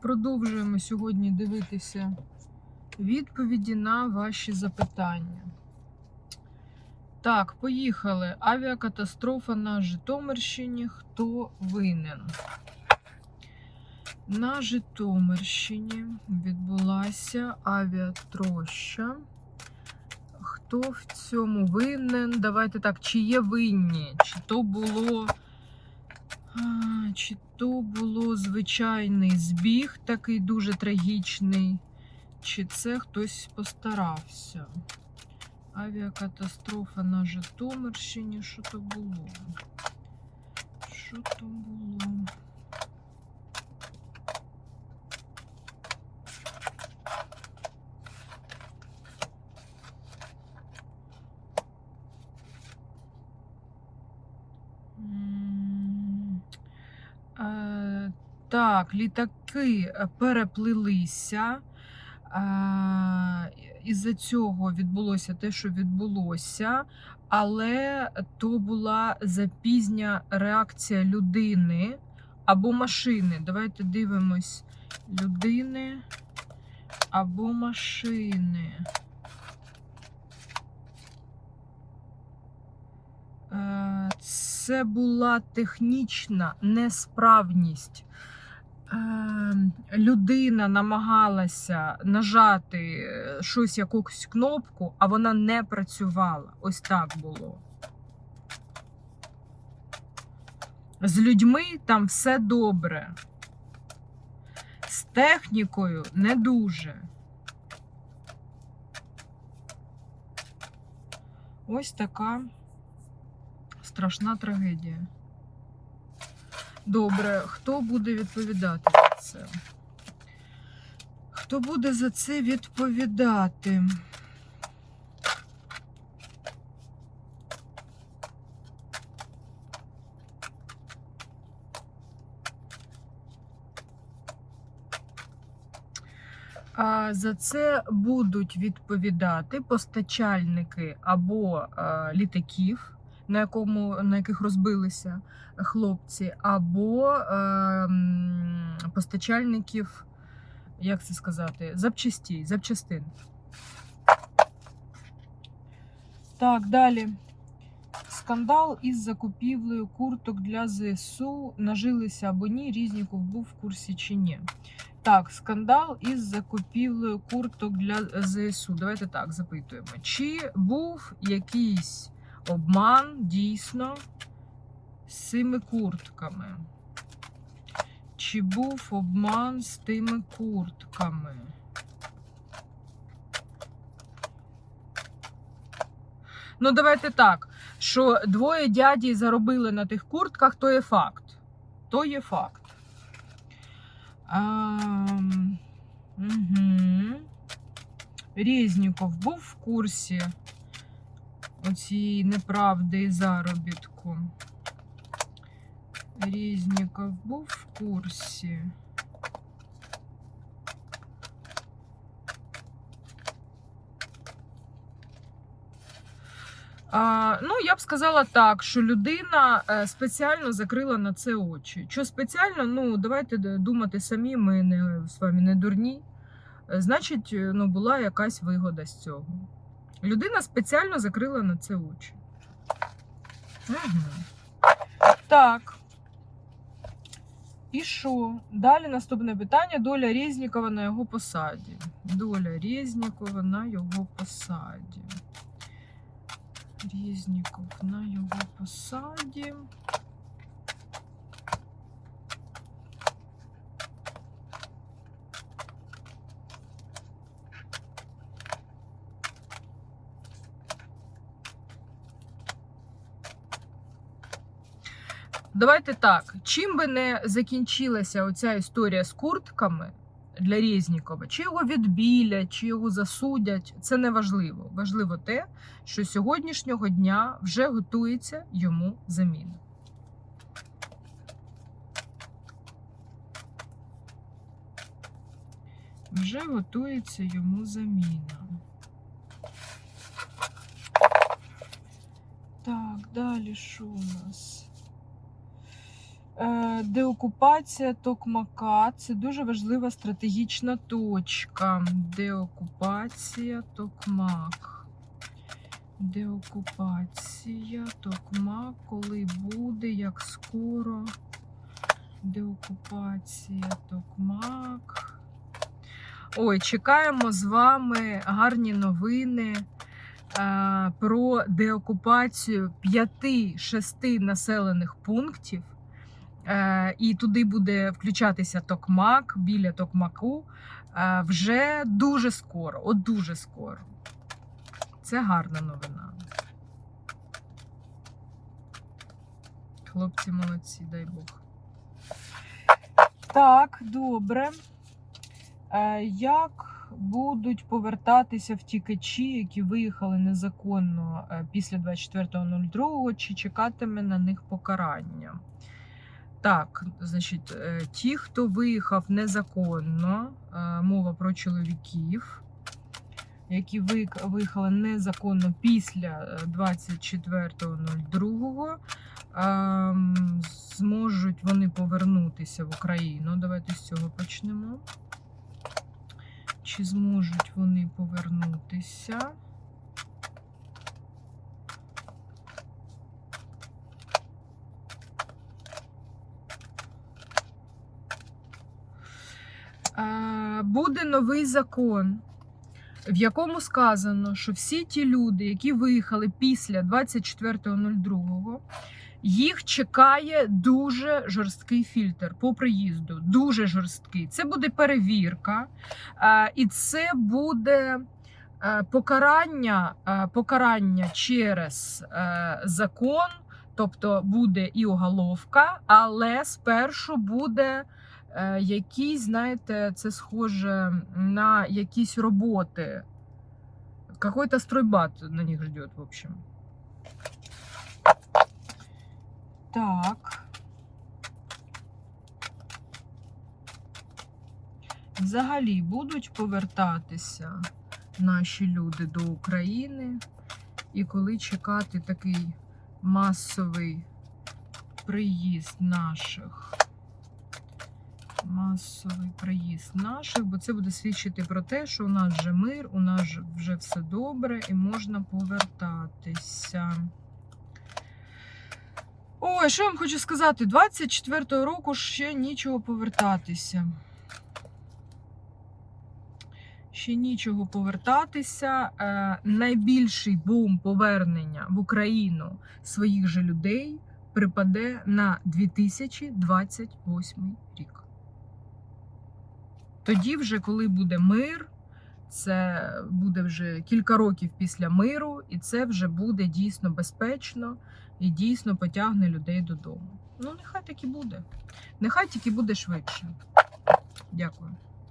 продовжуємо сьогодні дивитися відповіді на ваші запитання. Так, поїхали. Авіакатастрофа на Житомирщині. Хто винен? На Житомирщині відбулася авіатроща. Хто в цьому винен? Давайте так, чи є винні? Чи то було. Чи то було звичайний збіг, такий дуже трагічний, чи це хтось постарався? Авіакатастрофа на Житомирщині. Що то було? Що то було? М, е, Так, літаки е, переплилися. Із-за цього відбулося те, що відбулося, але то була запізня реакція людини або машини. Давайте дивимось людини або машини. Е, Це була технічна несправність. Е, Людина намагалася нажати е, щось, якусь кнопку, а вона не працювала. Ось так було. З людьми там все добре. З технікою не дуже. Ось така страшна трагедія. Добре, хто буде відповідати за це? Хто буде за це відповідати? А, За це будуть відповідати постачальники або а, літаків, на, якому, на яких розбилися хлопці, або е, постачальників, як це сказати, запчастей, запчастин. Так, далі. Скандал із закупівлею курток для ЗСУ. Нажилися або ні, Різніков був в курсі чи ні. Так, скандал із закупівлею курток для ЗСУ. Давайте так запитуємо. Чи був якийсь обман дійсно з цими куртками? Чи був обман з тими куртками? Ну, давайте так, що двоє дяді заробили на тих куртках, то є факт. То є факт. Ем, угу. Резніков був в курсі оцієї неправди і заробітку. Резніков був в курсі. А, ну, я б сказала так, що людина е, спеціально закрила на це очі. Що спеціально, ну давайте думати самі, ми не з вами не дурні. Е, Значить, е, ну, була якась вигода з цього. Людина спеціально закрила на це очі. Угу. Так. І що? Далі наступне питання: доля Резнікова на його посаді. Доля Резнікова на його посаді. Резніков на його посаді. Давайте так. Чим би не закінчилася оця історія з куртками для Резнікова, чи його відбілять, чи його засудять, це не важливо. Важливо те, що сьогоднішнього дня вже готується йому заміна. Вже готується йому заміна. Так, далі що у нас? Е, Деокупація Токмака це дуже важлива стратегічна точка. Деокупація Токмак. Деокупація Токмак. Коли буде, як скоро. Деокупація Токмак. Ой, чекаємо з вами гарні новини е, про деокупацію 5-6 населених пунктів. Е, і туди буде включатися Токмак біля Токмаку е, вже дуже скоро. От дуже скоро. Це гарна новина. Хлопці молодці, дай Бог. Так, добре. Е, Як будуть повертатися втікачі, які виїхали незаконно після 24.02, чи чекатиме на них покарання? Так, значить, е, ті, хто виїхав незаконно, е, мова про чоловіків, які виїхали незаконно після е, 24.02, ем, зможуть вони повернутися в Україну. Давайте з цього почнемо. Чи зможуть вони повернутися? Буде новий закон, в якому сказано, що всі ті люди, які виїхали після 24.02, їх чекає дуже жорсткий фільтр по приїзду. Дуже жорсткий. Це буде перевірка, е, і це буде е, покарання, е, покарання через е, закон, тобто буде і оголовка, але спершу буде. Е, Якісь, знаєте, це схоже на якісь роботи. Какой-то стройбат на них ждет, в общем. Так. Взагалі будуть повертатися наші люди до України. І коли чекати такий масовий приїзд наших. Масовий приїзд наших, бо це буде свідчити про те, що у нас вже мир, у нас же- вже все добре і можна повертатися. Ой, що я вам хочу сказати? 24-го року ще нічого повертатися. Ще нічого повертатися. Е, найбільший бум повернення в Україну своїх же людей припаде на 2028 рік. Тоді, вже коли буде мир, це буде вже кілька років після миру, і це вже буде дійсно безпечно і дійсно потягне людей додому. Ну, нехай так і буде. Нехай тільки буде швидше. Дякую.